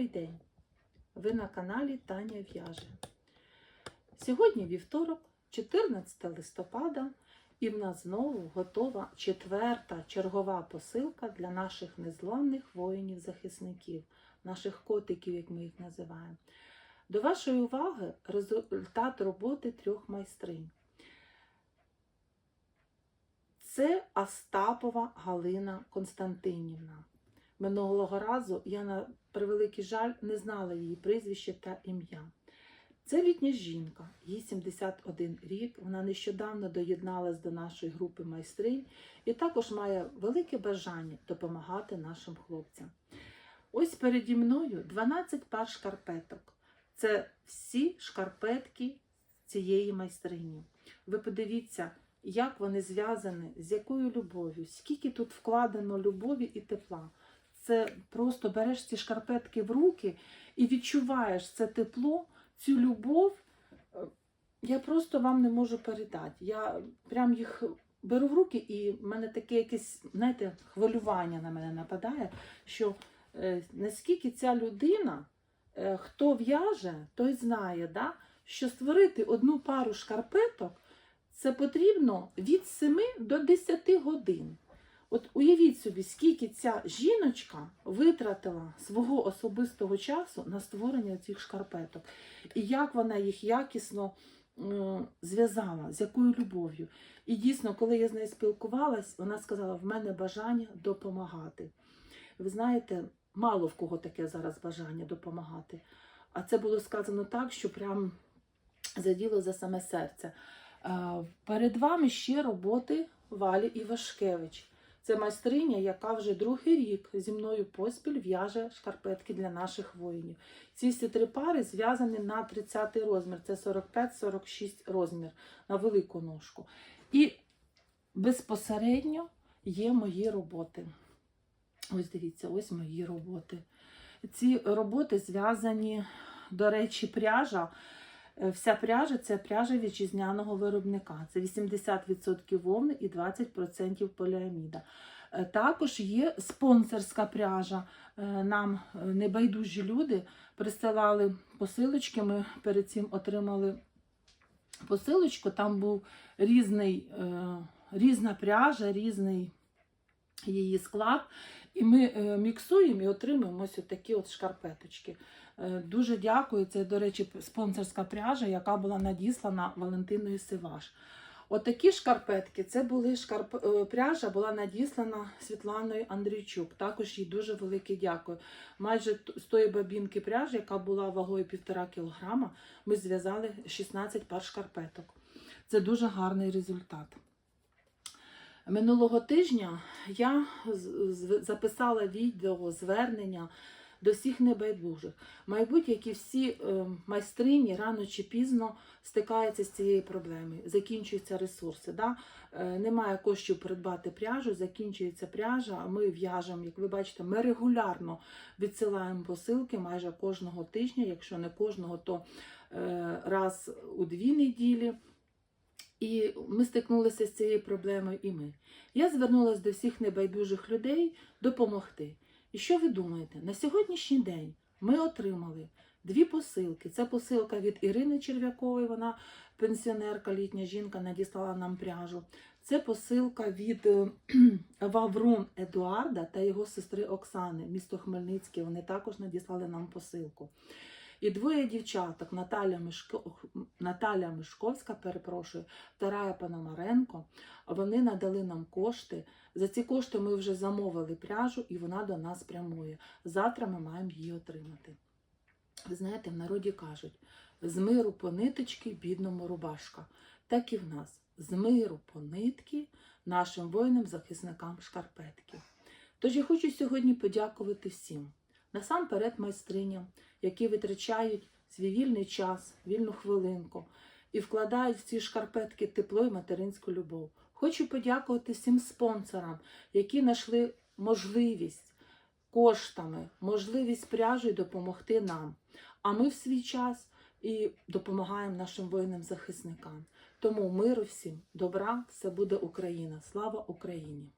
Добрий день! Ви на каналі Таня В'яже. Сьогодні вівторок, 14 листопада, і в нас знову готова четверта чергова посилка для наших незламних воїнів-захисників, наших котиків, як ми їх називаємо. До вашої уваги результат роботи трьох майстринь. Це Остапова Галина Константинівна. Минулого разу я на превеликий жаль не знала її прізвище та ім'я. Це літня жінка, їй 71 рік. Вона нещодавно доєдналась до нашої групи майстринь і також має велике бажання допомагати нашим хлопцям. Ось переді мною 12 пар шкарпеток. Це всі шкарпетки цієї майстрині. Ви подивіться, як вони зв'язані, з якою любов'ю, скільки тут вкладено любові і тепла. Це просто береш ці шкарпетки в руки і відчуваєш це тепло, цю любов. Е, Я просто вам не можу передати. Я прям їх беру в руки, і в мене таке якесь, знаєте, хвилювання на мене нападає, що е, наскільки ця людина, е, хто в'яже, той знає, да, що створити одну пару шкарпеток це потрібно від 7 до 10 годин. От уявіть собі, скільки ця жіночка витратила свого особистого часу на створення цих шкарпеток, і як вона їх якісно зв'язала, з якою любов'ю. І дійсно, коли я з нею спілкувалась, вона сказала: в мене бажання допомагати. Ви знаєте, мало в кого таке зараз бажання допомагати. А це було сказано так, що прям заділо за саме серце. Е, Перед вами ще роботи Валі Івашкевич. Це майстриня, яка вже другий рік зі мною поспіль в'яже шкарпетки для наших воїнів. Ці всі три пари зв'язані на 30 розмір, це 45-46 розмір на велику ножку. І безпосередньо є мої роботи. Ось дивіться, ось мої роботи. Ці роботи зв'язані, до речі, пряжа. Е, Вся пряжа це пряжа вітчизняного виробника. Це 80% вовни і 20% поліаміда. Е, Також є спонсорська пряжа. Е, Нам небайдужі люди присилали посилочки. Ми перед цим отримали посилочку. Там був різний, різна пряжа, різний її склад. І ми е, міксуємо і отримуємо ось такі от шкарпеточки. Е, Дуже дякую. Це, до речі, спонсорська пряжа, яка була надіслана Валентиною Сиваш. Отакі шкарпетки, це були шкарп... е, пряжа була надіслана Світланою Андрійчук. Також їй дуже велике дякую. Майже з тої бабінки пряжі, яка була вагою 1,5 кг, ми зв'язали 16 пар шкарпеток. Це дуже гарний результат. Минулого тижня я записала відео звернення до всіх небайдужих. Мабуть, як і всі е, майстрині рано чи пізно стикаються з цією проблемою. Закінчуються ресурси. Да? Е, Немає коштів придбати пряжу, закінчується пряжа. а Ми в'яжемо, як ви бачите, ми регулярно відсилаємо посилки майже кожного тижня, якщо не кожного, то е, раз у дві неділі. І ми стикнулися з цією проблемою і ми. Я звернулася до всіх небайдужих людей допомогти. І що ви думаєте? На сьогоднішній день ми отримали дві посилки. Це посилка від Ірини Черв'якової, вона пенсіонерка, літня жінка, надіслала нам пряжу. Це посилка від е, Ваврун Едуарда та його сестри Оксани, місто Хмельницьке. Вони також надіслали нам посилку. І двоє дівчаток Наталя, Мишко... Наталя Мишковська, перепрошую, Тарая Пономаренко. Вони надали нам кошти. За ці кошти ми вже замовили пряжу, і вона до нас прямує. Завтра ми маємо її отримати. Ви знаєте, в народі кажуть: з миру по ниточки, бідному рубашка. Так і в нас з миру по нитки нашим воїнам-захисникам шкарпетки. Тож я хочу сьогодні подякувати всім. Насамперед майстриням, які витрачають свій вільний час, вільну хвилинку і вкладають в ці шкарпетки тепло і материнську любов. Хочу подякувати всім спонсорам, які знайшли можливість коштами, можливість пряжею допомогти нам. А ми в свій час і допомагаємо нашим воїнам-захисникам. Тому миру всім, добра, все буде Україна. Слава Україні!